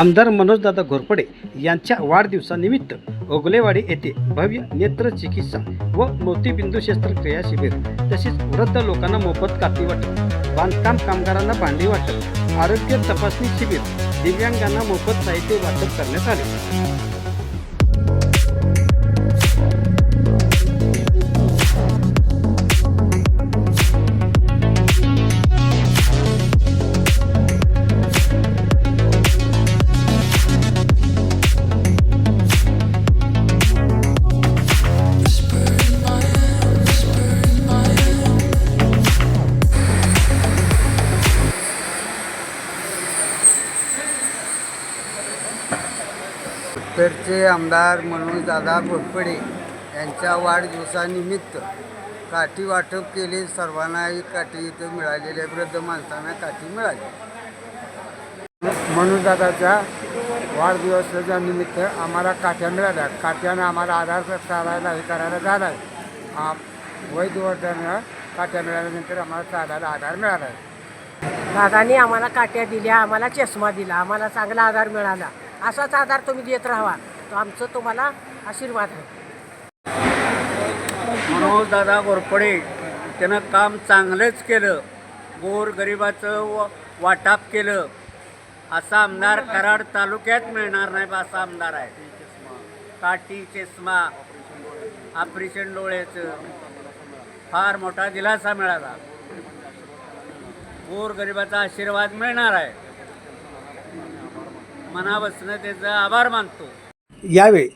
आमदार मनोजदादा घोरपडे यांच्या वाढदिवसानिमित्त ओगलेवाडी येथे भव्य नेत्र चिकित्सा व मोतीबिंदू शस्त्रक्रिया शिबिर तसेच वृद्ध लोकांना मोफत काती वाटप बांधकाम कामगारांना भांडी वाटप आरोग्य तपासणी शिबिर दिव्यांगांना मोफत साहित्य वाटप करण्यात आले. खेडचे आमदार मनोजदादा घोरपडे यांच्या वाढदिवसानिमित्त काठी वाटप केले. सर्वांना एक काठी इथं मिळालेल्या वृद्ध माणसांना काठी मिळाली. मनोजदादाच्या वाढदिवसाच्या निमित्त आम्हाला काठ्या मिळाल्या. काठ्यानं आम्हाला आधार चालायला हे करायला झाला आहे वैध काठ्या मिळाल्यानंतर आम्हाला चालायला आधार मिळाला. आहे दादानी आम्हाला काट्या दिल्या आम्हाला चष्मा दिला आम्हाला चांगला आधार मिळाला. असाच आधार तुम्ही देत राहावा. तर आमचं तुम्हाला आशीर्वाद आहे. मनोजदादा घोरपडे त्यानं काम चांगलंच केलं. गोर गरिबाचं व वाटाप केलं. असा आमदार कराड तालुक्यात मिळणार नाही बा असा आमदार आहे. काठी चष्मा ऑपरेशन डोळ्याचं. फार मोठा दिलासा मिळाला. गोर गरिबाचा आशीर्वाद मिळणार आहे. मनापासून त्याचा आभार मानतो. यावेळी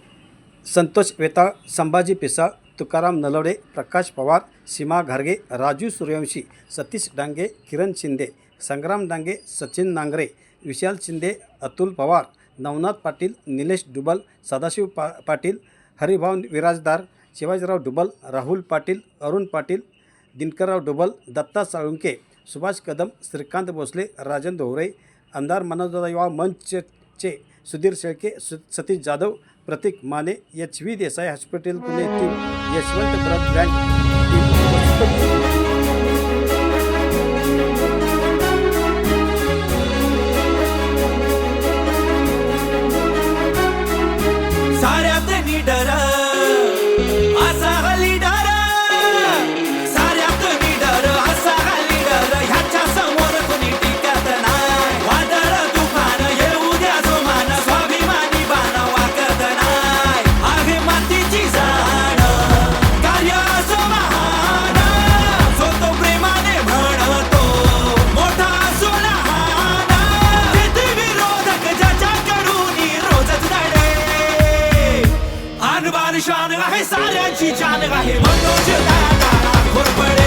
संतोष वेताळ संभाजी पिसाळ तुकाराम नलवडे प्रकाश पवार सीमा घारगे राजू सूर्यवंशी सतीश डांगे किरण शिंदे संग्राम डांगे सचिन नांगरे विशाल शिंदे अतुल पवार नवनाथ पाटील निलेश डुबल सदाशिव पा पाटील हरिभाऊ विराजदार शिवाजीराव डुबल राहुल पाटील अरुण पाटील दिनकरराव डुबल दत्ता साळुंके सुभाष कदम श्रीकांत भोसले राजन धोवरे आमदार मनोजराव मंच चे सुधीर शेळके सु Satish Jadhav Prateek Mane H V Desai hospital Pune team Yashwant ब्रद team Manoj दादा घोरपडे